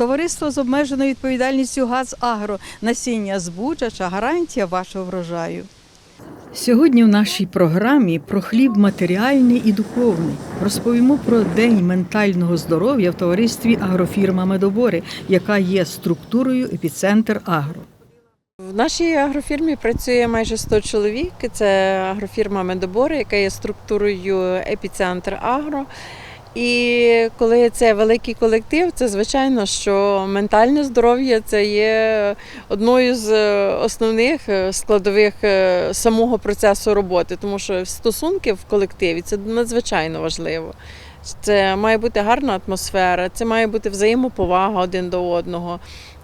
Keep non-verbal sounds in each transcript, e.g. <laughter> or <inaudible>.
Товариство з обмеженою відповідальністю ГАЗ Агро. Насіння збучача. Гарантія вашого врожаю. Сьогодні в нашій програмі про хліб матеріальний і духовний. Розповімо про День ментального здоров'я в товаристві Агрофірма Медобори, яка є структурою епіцентр Агро. В нашій агрофірмі працює майже 100 чоловік. Це агрофірма Медобори, яка є структурою епіцентр Агро. І коли це великий колектив, це звичайно, що ментальне здоров'я це є одною з е, основних е, складових е, самого процесу роботи, тому що стосунки в колективі це надзвичайно важливо. Це має бути гарна атмосфера, це має бути взаємоповага один до одного.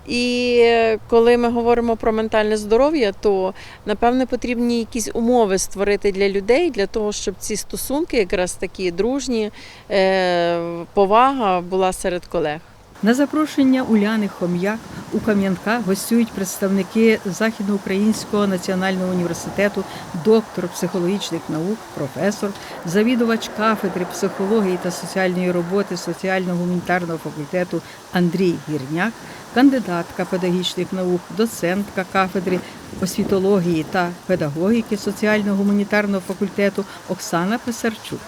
І коли ми говоримо про ментальне здоров'я, то напевне потрібні якісь умови створити для людей, для того, щоб ці стосунки, якраз такі дружні, е, повага була серед колег. На запрошення Уляни Хом'як у Кам'янка гостюють представники Західноукраїнського національного університету, доктор психологічних наук, професор, завідувач кафедри психології та соціальної роботи соціально-гуманітарного факультету Андрій Гірняк, кандидатка педагогічних наук, доцентка кафедри освітології та педагогіки соціально-гуманітарного факультету Оксана Писарчук.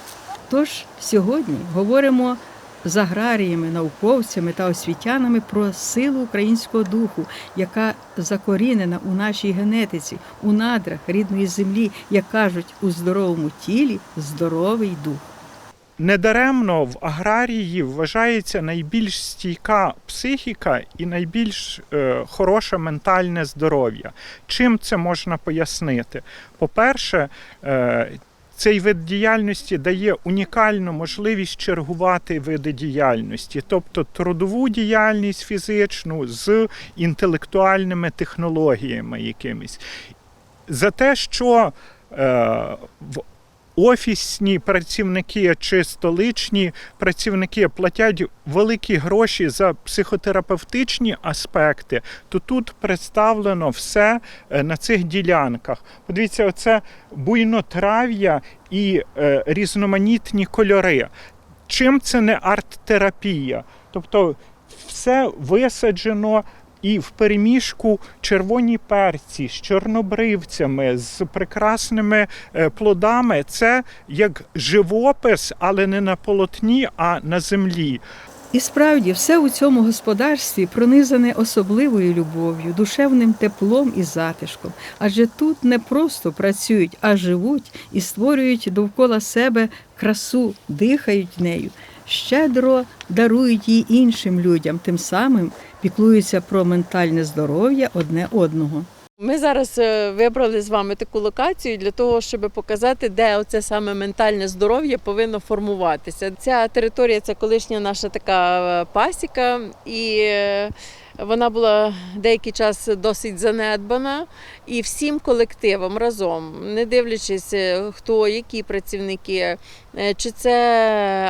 Тож сьогодні говоримо з аграріями, науковцями та освітянами про силу українського духу, яка закорінена у нашій генетиці, у надрах рідної землі, як кажуть, у здоровому тілі здоровий дух. Недаремно в аграрії вважається найбільш стійка психіка і найбільш е, хороше ментальне здоров'я. Чим це можна пояснити? По-перше, е, цей вид діяльності дає унікальну можливість чергувати види діяльності, тобто трудову діяльність фізичну з інтелектуальними технологіями якимись. За те, що е, в офісні працівники чи столичні працівники платять великі гроші за психотерапевтичні аспекти, то тут представлено все е, на цих ділянках. Подивіться, оце буйнотрав'я і е, різноманітні кольори. Чим це не арт-терапія? Тобто все висаджено і в переміжку червоні перці з чорнобривцями, з прекрасними е, плодами. Це як живопис, але не на полотні, а на землі. І справді все у цьому господарстві пронизане особливою любов'ю, душевним теплом і затишком. Адже тут не просто працюють, а живуть і створюють довкола себе красу, дихають нею, щедро дарують її іншим людям, тим самим піклуються про ментальне здоров'я одне одного. Ми зараз е, вибрали з вами таку локацію для того, щоб показати, де оце саме ментальне здоров'я повинно формуватися. Ця територія це колишня наша така е, пасіка, і е, вона була деякий час досить занедбана. І всім колективом разом, не дивлячись, хто, які працівники, чи це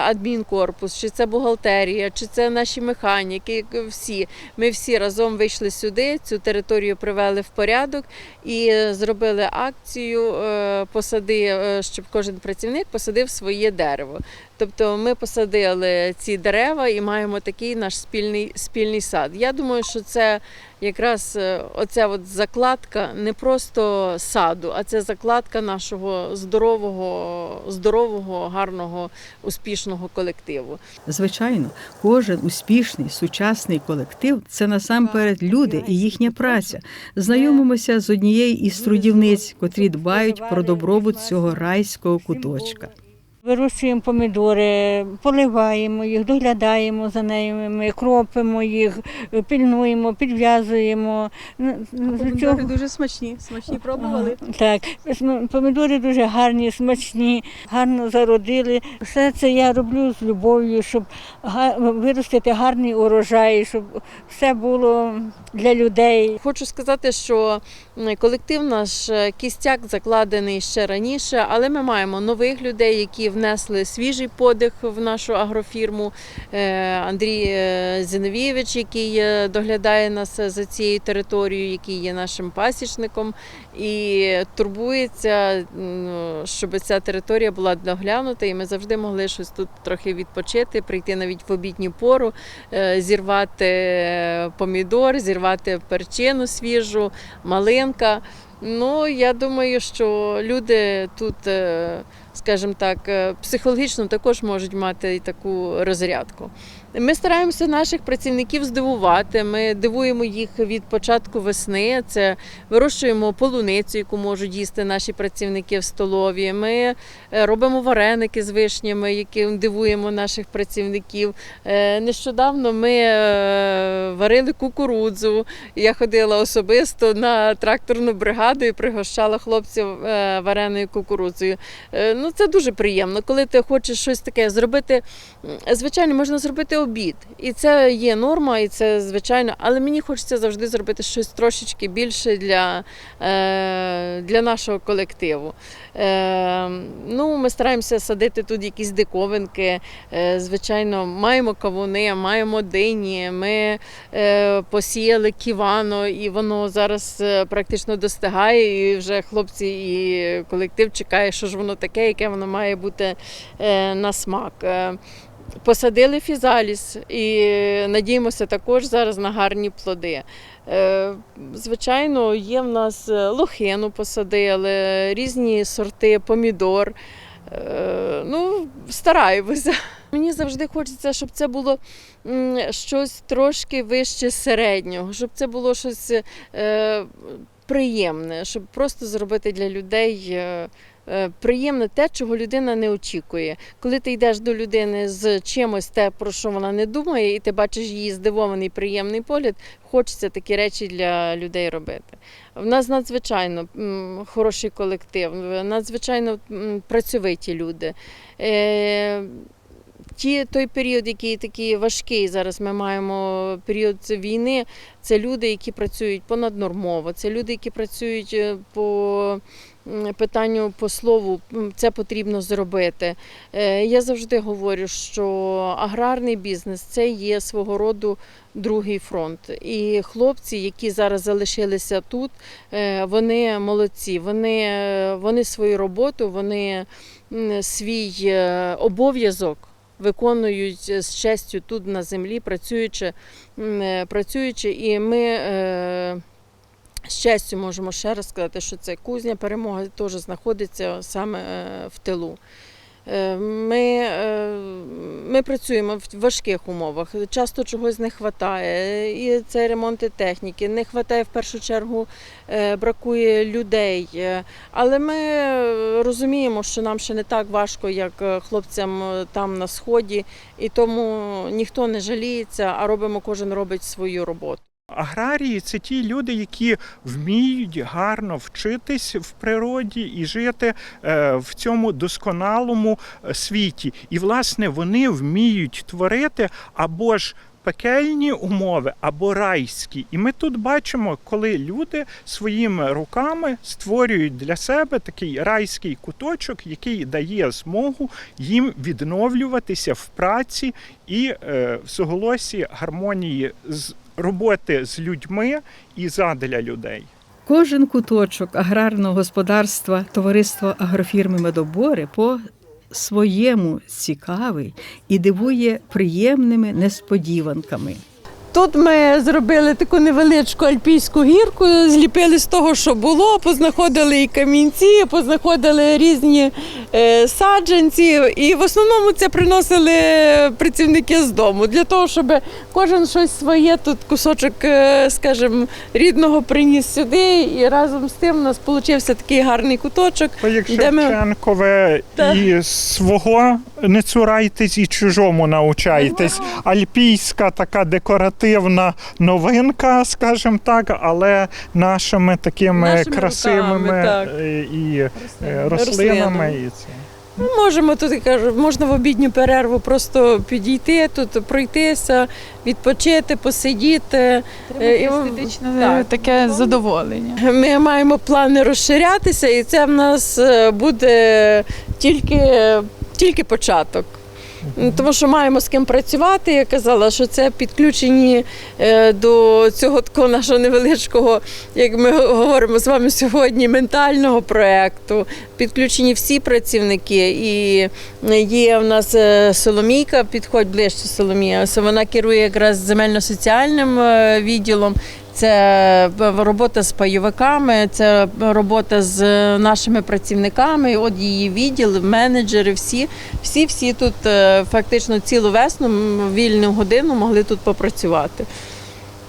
адмінкорпус, чи це бухгалтерія, чи це наші механіки, всі. Ми всі разом вийшли сюди, цю територію привели в порядок і е, зробили акцію е, посади, е, щоб кожен працівник посадив своє дерево. Тобто ми посадили ці дерева і маємо такий наш спільний, спільний сад. Я думаю, що це якраз е, оця от закладка не просто саду, а це закладка нашого здорового, здорового, гарного, успішного колективу. Звичайно, кожен успішний сучасний колектив це насамперед люди і їхня праця. Знайомимося з однією із трудівниць, котрі дбають про добробут цього райського куточка. Вирощуємо помідори, поливаємо їх, доглядаємо за ними, кропимо їх, пільнуємо, підв'язуємо. Помідори чого- дуже смачні. Смачні пробували. Так, помідори дуже гарні, смачні, гарно зародили. Все це я роблю з любов'ю, щоб виростити гарний урожай, щоб все було для людей. Хочу сказати, що колектив наш е, кістяк закладений ще раніше, але ми маємо нових людей, які внесли свіжий подих в нашу агрофірму. Е, Андрій е, Зіновійович, який доглядає нас за цією територією, який є нашим пасічником, і турбується, щоб ця територія була доглянута, і ми завжди могли щось тут трохи відпочити, прийти навіть в обідню пору, зірвати помідор, зірвати перчину свіжу, малинка. Ну, я думаю, що люди тут, е, скажімо так, е, психологічно також можуть мати і таку розрядку. Ми стараємося наших працівників здивувати. Ми дивуємо їх від початку весни. Це вирощуємо полуницю, яку можуть їсти наші працівники в столові. Ми е, робимо вареники з вишнями, яким дивуємо наших працівників. Е, Нещодавно ми е, варили кукурудзу. Я ходила особисто на тракторну бригаду і пригощала хлопців вареною кукурудзою. Ну, це дуже приємно, коли ти хочеш щось таке зробити. Звичайно, можна зробити обід, і це є норма, і це звичайно. Але мені хочеться завжди зробити щось трошечки більше для, е, для нашого колективу. Е, ну, ми стараємося садити тут якісь диковинки. Е, звичайно, маємо кавуни, маємо дині. Ми посіяли ківано, і воно зараз практично достигає. І вже хлопці і колектив чекає, що ж воно таке, яке воно має бути на смак. Е, Посадили фізаліс і надіємося також зараз на гарні плоди. Е, Звичайно, є в нас е, лохину посадили, різні сорти помідор. Е, Ну, стараємося. Мені завжди хочеться, щоб це було щось трошки вище середнього, щоб це було щось е, приємне, щоб просто зробити для людей. Е, Приємне те, чого людина не очікує. Коли ти йдеш до людини з чимось, те, про що вона не думає, і ти бачиш її здивований, приємний погляд, хочеться такі речі для людей робити. В нас надзвичайно хороший колектив, надзвичайно працьовиті люди. Е, Ті, той період, який такий важкий, зараз ми маємо період війни, це люди, які працюють понаднормово, це люди, які працюють е, по питанню по слову, це потрібно зробити. Е, Я завжди говорю, що аграрний бізнес це є свого роду другий фронт. І хлопці, які зараз залишилися тут, е, вони молодці. Вони, е, вони свою роботу, вони свій обов'язок. Виконують з честю тут на землі, працюючи, працюючи, і ми честю можемо ще раз сказати, що це кузня перемоги теж знаходиться саме е, в тилу. Е, Ми, е, ми працюємо в важких умовах. Часто чогось не вистачає. І це ремонти техніки. Не вистачає в першу чергу, бракує людей. Але ми розуміємо, що нам ще не так важко, як хлопцям там на сході, і тому ніхто не жаліється, а робимо, кожен робить свою роботу. Аграрії це ті люди, які вміють гарно вчитись в природі і жити е, в цьому досконалому е, світі. І, власне, вони вміють творити або ж пекельні умови, або райські. І ми тут бачимо, коли люди своїми руками створюють для себе такий райський куточок, який дає змогу їм відновлюватися в праці і е, в суголосі гармонії з роботи з людьми і задля людей. Кожен куточок аграрного господарства товариства агрофірми Медобори по своєму цікавий і дивує приємними несподіванками. Тут ми зробили таку невеличку альпійську гірку, зліпили з того, що було, познаходили і камінці, познаходили різні е, саджанців. І в основному це приносили працівники з дому для того, щоб кожен щось своє тут кусочок, е, скажімо, рідного приніс сюди. І разом з тим у нас вийшов такий гарний куточок. То як Де ми- Шевченкове і свого не цурайтесь, і чужому навчайтесь. Альпійська така декоративна новинка, скажімо так, але нашими такими Нашими красивими руками, так. е, і е, Рослинами. рослинами. І це. Ми можемо тут кажу, можна в обідню перерву просто підійти тут, пройтися, відпочити, посидіти. Е, і- естетичне так. таке задоволення. Ми маємо плани розширятися, і це в нас буде тільки, тільки початок. Ну, Тому що маємо з ким працювати. Я казала, що це підключені е, до цього такого нашого невеличкого, як ми говоримо з вами сьогодні, ментального проєкту. Підключені всі працівники. І є в нас е, Соломійка, підходь ближче Соломія. Вона керує якраз земельно-соціальним е, відділом. Це робота з пайовиками, це робота з нашими працівниками. От її відділ, менеджери, всі, всі, всі тут е, фактично цілу весну вільну годину могли тут попрацювати.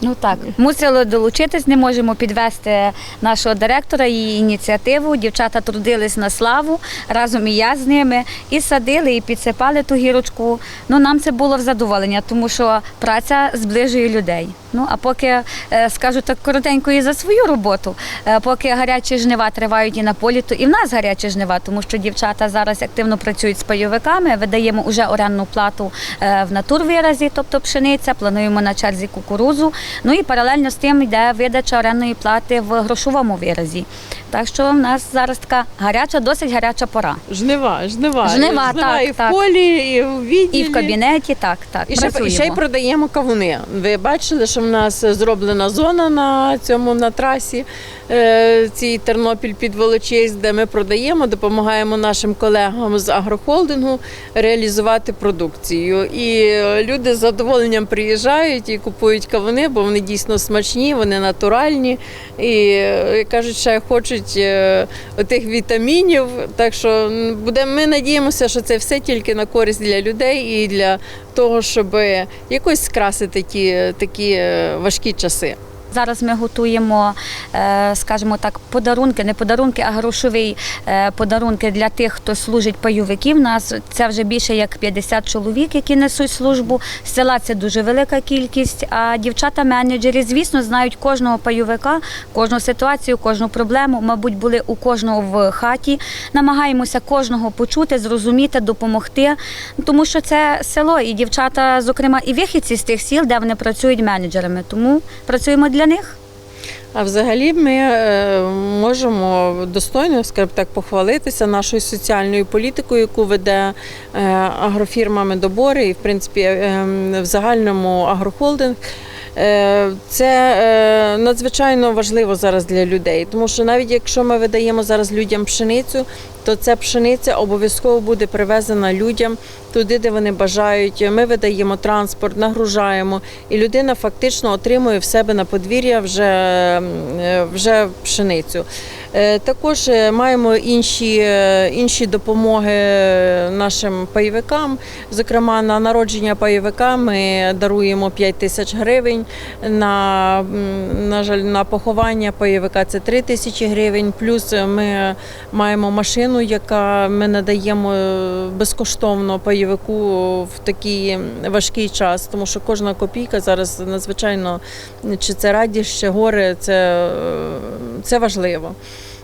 Ну так, мусили долучитись, не можемо підвести нашого директора, її ініціативу. Дівчата трудились на славу разом і я з ними, і садили, і підсипали ту гірочку. Ну нам це було в задоволення, тому що праця зближує людей. Ну а поки е, скажу так коротенько і за свою роботу, е, поки гарячі жнива тривають і на полі, то і в нас гарячі жнива, тому що дівчата зараз активно працюють з пайовиками. Видаємо вже орендну плату е, в натурвиразі, тобто пшениця. Плануємо на черзі кукурузу. Ну і паралельно з тим йде видача орендної плати в грошовому виразі. Так що в нас зараз така гаряча, досить гаряча пора. Жнива, жнива. Жнива, так, і в так. полі, і в відділі. І в кабінеті, так, так. І ще, і ще й продаємо кавуни. Ви бачили, що в нас зроблена зона на цьому на трасі. е, цій Тернопіль під Волочиськ, де ми продаємо, допомагаємо нашим колегам з агрохолдингу реалізувати продукцію. І е, люди з задоволенням приїжджають і купують кавуни, бо вони дійсно смачні, вони натуральні і е, кажуть, ще хочуть е, отих вітамінів. Так що буде, ми надіємося, що це все тільки на користь для людей і для того, щоб якось скрасити ті такі е, важкі часи. Зараз ми готуємо, е, скажімо так, подарунки, не подарунки, а грошові е, подарунки для тих, хто служить пайовиків. Нас це вже більше як 50 чоловік, які несуть службу. З Села це дуже велика кількість. А дівчата-менеджери, звісно, знають кожного пайовика, кожну ситуацію, кожну проблему. Мабуть, були у кожного в хаті. Намагаємося кожного почути, зрозуміти, допомогти. Тому що це село, і дівчата, зокрема, і вихідці з тих сіл, де вони працюють менеджерами. Тому працюємо для них. А взагалі ми е, можемо достойно, скажімо так, похвалитися нашою соціальною політикою, яку веде е, агрофірмами добори і, в принципі, е, в загальному агрохолдинг. Це надзвичайно важливо зараз для людей, тому що навіть якщо ми видаємо зараз людям пшеницю, то ця пшениця обов'язково буде привезена людям туди, де вони бажають. Ми видаємо транспорт, нагружаємо, і людина фактично отримує в себе на подвір'я вже, е, вже пшеницю. Е, Також е, маємо інші, інші допомоги нашим пайовикам. Зокрема, на народження пайовика ми даруємо 5 тисяч гривень. На, на жаль, на поховання пайовика це 3 тисячі гривень. Плюс ми маємо машину, яка ми надаємо безкоштовно пайовику в такий важкий час, тому що кожна копійка зараз надзвичайно чи це радість, чи горе, це, е, це важливо.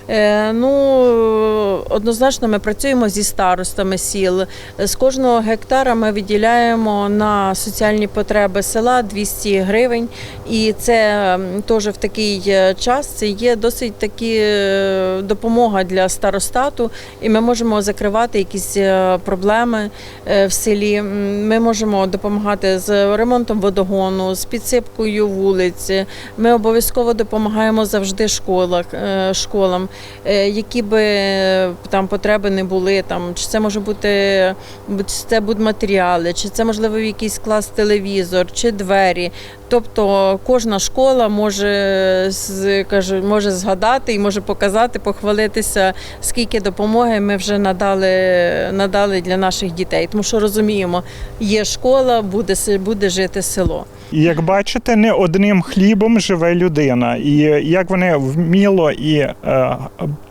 Е, Ну, однозначно, ми працюємо зі старостами сіл. З кожного гектара ми виділяємо на соціальні потреби села 200 гривень. І це теж в такий е, час це є досить таки е, допомога для старостату, і ми можемо закривати якісь проблеми в селі. Ми можемо допомагати з ремонтом водогону, з підсипкою вулиць. Ми обов'язково допомагаємо завжди школах, школам. Е, які би е, там потреби не були. Там, чи це може бути чи це будуть матеріали, чи це можливо якийсь клас телевізор, чи двері. Тобто кожна школа може з- кажу, може згадати і може показати, похвалитися, скільки допомоги ми вже надали, надали для наших дітей. Тому що розуміємо, є школа, буде, буде жити село. Як бачите, не одним хлібом живе людина, і як вони вміло і е,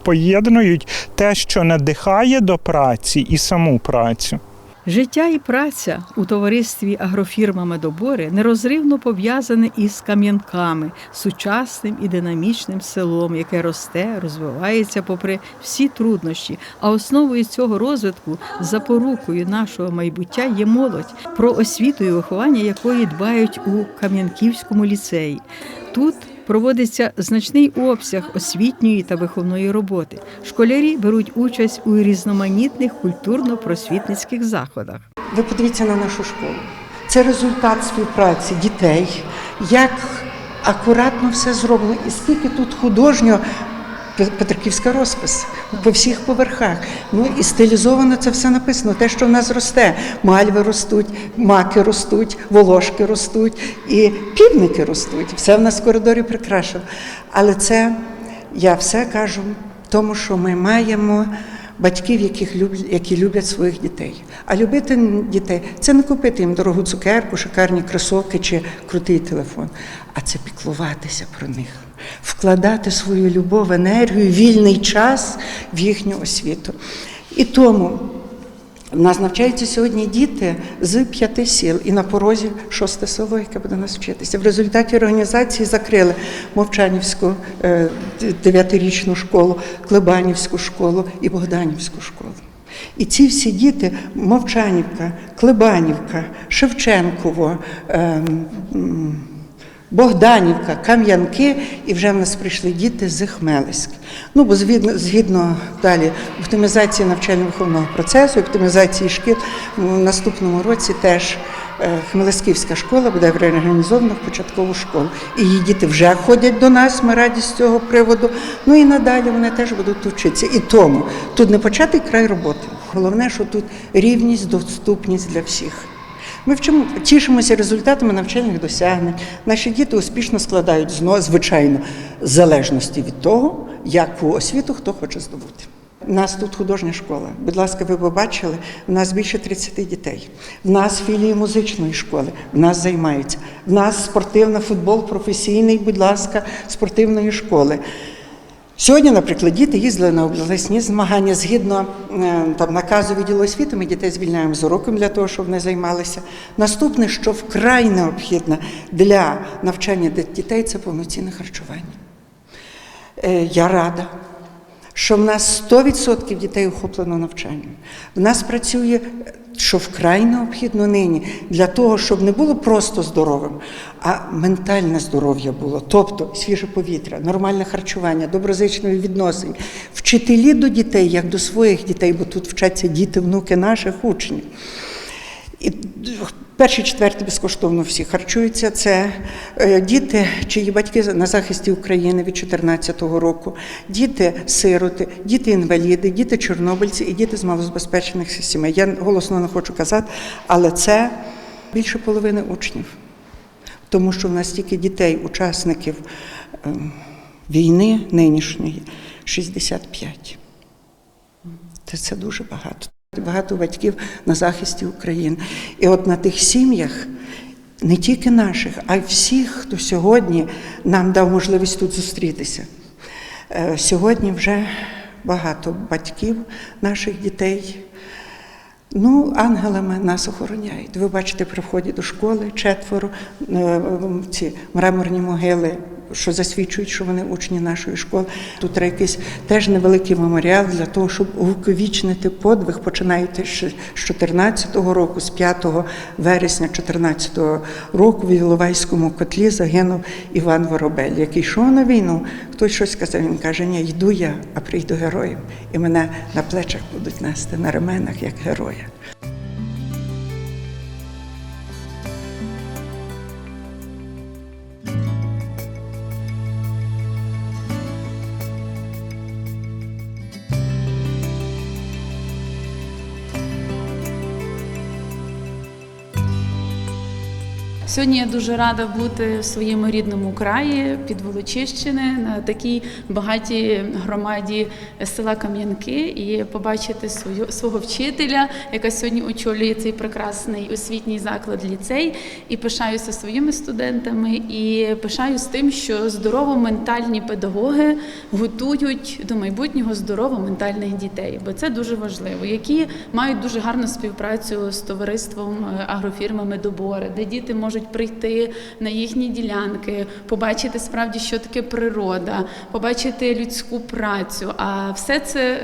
поєднують те, що надихає до праці, і саму працю. Життя і праця у товаристві агрофірма Медобори нерозривно пов'язані із Кам'янками, сучасним і динамічним селом, яке росте, розвивається попри всі труднощі. А основою цього розвитку, запорукою нашого майбуття, є молодь, про освіту і виховання якої дбають у Кам'янківському ліцеї. Тут проводиться значний обсяг освітньої та виховної роботи. Школярі беруть участь у різноманітних культурно-просвітницьких заходах. Ви подивіться на нашу школу. Це результат співпраці дітей, як акуратно все зроблено, і скільки тут художньо. Пе- Петриківська розпис по всіх поверхах. Ну і стилізовано це все написано. Те, що в нас росте. Мальви ростуть, маки ростуть, волошки ростуть і півники ростуть. Все в нас в коридорі прикрашено. Але це я все кажу, тому що ми маємо батьків, яких люблять, які люблять своїх дітей. А любити дітей це не купити їм дорогу цукерку, шикарні кросовки чи крутий телефон, а це піклуватися про них, вкладати свою любов, енергію, вільний час в їхню освіту. І тому в нас навчаються сьогодні діти з п'яти сіл і на порозі шосте село, яке буде нас вчитися. В результаті організації закрили Мовчанівську е, дев'ятирічну школу, Клебанівську школу і Богданівську школу. І ці всі діти Мовчанівка, Клебанівка, Шевченково. м, Богданівка, Кам'янки, і вже в нас прийшли діти з Хмелиськ. Ну, бо згідно, згідно далі оптимізації навчально-виховного процесу, оптимізації шкіл, в наступному році теж е, Хмелисківська школа буде реорганізована в початкову школу. І її діти вже ходять до нас, ми раді з цього приводу. Ну і надалі вони теж будуть вчитися. І тому тут не початий край роботи. Головне, що тут рівність, доступність для всіх. Ми вчимо, тішимося результатами навчальних досягнень. Наші діти успішно складають зно, звичайно, в залежності від того, яку освіту хто хоче здобути. У нас тут художня школа. Будь ласка, ви побачили, в нас більше 30 дітей. В нас філії музичної школи, в нас займаються. В нас спортивний футбол професійний, будь ласка, спортивної школи. Сьогодні, наприклад, діти їздили на обласні змагання згідно е, там, наказу відділу освіти, ми дітей звільняємо з уроком для того, щоб вони займалися. Наступне, що вкрай необхідно для навчання дітей, це повноцінне харчування. Е, Я рада, що в нас 100% дітей охоплено навчанням. В нас працює, що вкрай необхідно нині, для того, щоб не було просто здоровим, а ментальне здоров'я було, тобто свіже повітря, нормальне харчування, доброзичливі відносини, вчителі до дітей, як до своїх дітей, бо тут вчаться діти, внуки наших учнів. І перші четверті безкоштовно всі харчуються. Це е, діти, чиї батьки на захисті України від 2014 року, діти-сироти, діти-інваліди, діти чорнобильці і діти з малозабезпечених сімей. Я голосно не хочу казати, але це більше половини учнів. Тому що в нас тільки дітей, учасників ем, війни нинішньої 65. Це, це дуже багато. Багато батьків на захисті України. І от на тих сім'ях, не тільки наших, а й всіх, хто сьогодні нам дав можливість тут зустрітися. Е, Сьогодні вже багато батьків наших дітей. Ну, ангелами нас охороняють. Ви бачите, при вході до школи четверо е, ці мраморні могили, що засвідчують, що вони учні нашої школи. Тут треба якийсь теж невеликий меморіал для того, щоб увіковічнити подвиг, починаючи з 14-го року, з 5 вересня 14-го року в Іловайському котлі загинув Іван Воробель, який йшов на війну. Хтось щось сказав, він каже, ні, йду я, а прийду героєм. І мене на плечах будуть нести на ременах як героя. Сьогодні я дуже рада бути в своєму рідному краї під Волочищини на такій багатій громаді села Кам'янки і побачити свою свого вчителя, яка сьогодні очолює цей прекрасний освітній заклад ліцей. І пишаюся своїми студентами, і пишаюся тим, що здорово-ментальні педагоги готують до майбутнього здорово-ментальних дітей, бо це дуже важливо, які мають дуже гарну співпрацю з товариством е, агрофірмами добори, де діти можуть прийти на їхні ділянки, побачити справді, що таке природа, побачити людську працю. А все це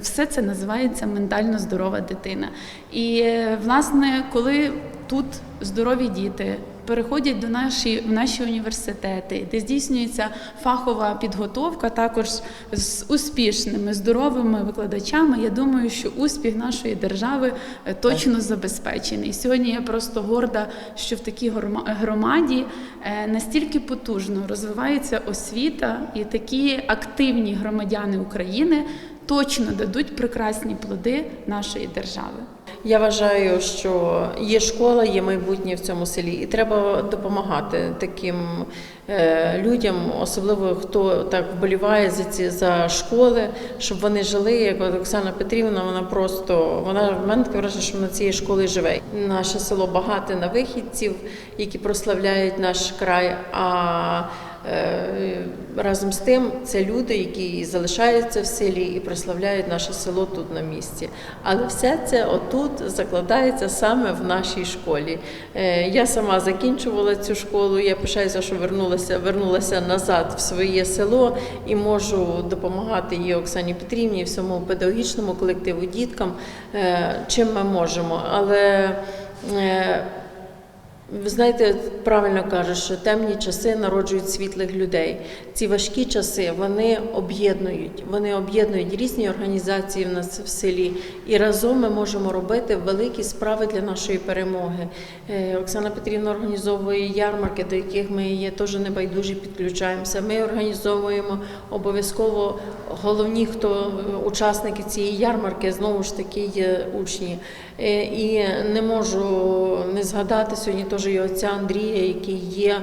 все це називається ментально здорова дитина. І е, власне, коли тут здорові діти переходять до наші в наші університети, де здійснюється фахова підготовка, також з успішними здоровими викладачами. Я думаю, що успіх нашої держави е, точно забезпечений. Сьогодні я просто горда, що в такій громаді е, настільки потужно розвивається освіта, і такі активні громадяни України точно дадуть прекрасні плоди нашої держави. Я вважаю, що є школа, є майбутнє в цьому селі, і треба допомагати таким е, людям, особливо хто так вболіває за ці за школи, щоб вони жили. Як Оксана Петрівна, вона просто вона в мене таке враження, що вона цієї школи живе. Наше село багате на вихідців, які прославляють наш край. А Разом з тим, це люди, які залишаються в селі і прославляють наше село тут на місці. Але все це отут закладається саме в нашій школі. Е, Я сама закінчувала цю школу. Я пишаюся, що вернулася, вернулася назад в своє село і можу допомагати їй Оксані Петрівні всьому педагогічному колективу, діткам, е, чим ми можемо. Але е, ви знаєте, правильно кажуть, що темні часи народжують світлих людей. Ці важкі часи вони об'єднують. Вони об'єднують різні організації в нас в селі, і разом ми можемо робити великі справи для нашої перемоги. Е, Оксана Петрівна організовує ярмарки, до яких ми є теж небайдужі підключаємося. Ми організовуємо обов'язково головні, хто е, учасники цієї ярмарки, знову ж таки є учні. Е, І не можу не згадати сьогодні теж і отця Андрія, який є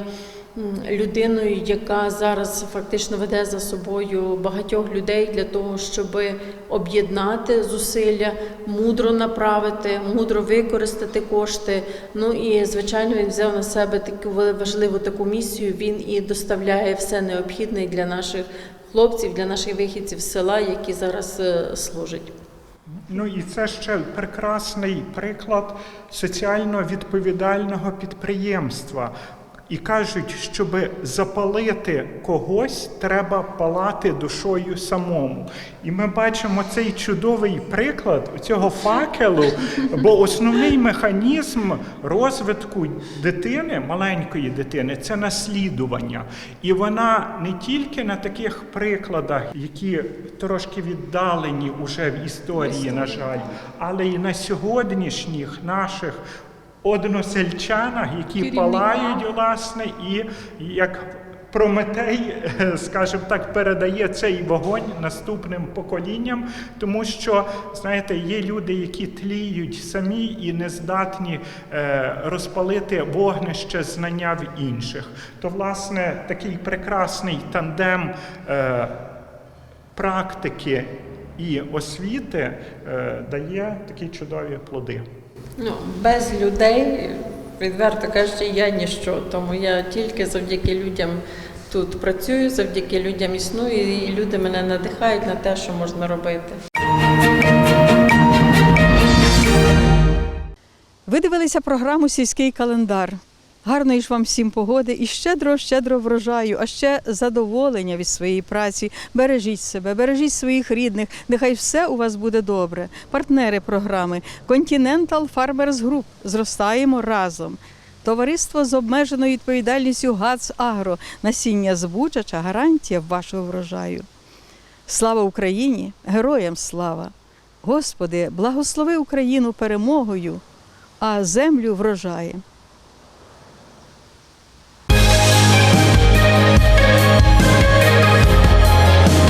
людиною, яка зараз фактично веде за собою багатьох людей для того, щоб об'єднати зусилля, мудро направити, мудро використати кошти. Ну і звичайно, він взяв на себе таку важливу таку місію. Він і доставляє все необхідне для наших хлопців, для наших вихідців з села, які зараз е, служать. Ну і це ще прекрасний приклад соціально відповідального підприємства. І кажуть, щоб запалити когось, треба палати душою самому. І ми бачимо цей чудовий приклад цього факелу, бо основний механізм розвитку дитини, маленької дитини, це наслідування. І вона не тільки на таких прикладах, які трошки віддалені уже в історії, на жаль, але й на сьогоднішніх наших односельчанах, які палають, власне, і як Прометей, <laughs> скажімо так, передає цей вогонь наступним поколінням, тому що, знаєте, є люди, які тліють самі і не здатні е, розпалити вогнище знання в інших. То, власне, такий прекрасний тандем е, практики і освіти е, дає такі чудові плоди. Ну, без людей, відверто кажучи, я ніщо. Тому я тільки завдяки людям тут працюю, завдяки людям існую, і люди мене надихають на те, що можна робити. Ви дивилися програму Сільський календар. Гарної ж вам всім погоди і щедро, щедро врожаю, а ще задоволення від своєї праці. Бережіть себе, бережіть своїх рідних. Нехай все у вас буде добре. Партнери програми Continental Farmers Group. Зростаємо разом. Товариство з обмеженою відповідальністю ГАЦ Агро. Насіння збучача гарантія вашого врожаю. Слава Україні! Героям слава! Господи, благослови Україну перемогою, а землю врожаєм.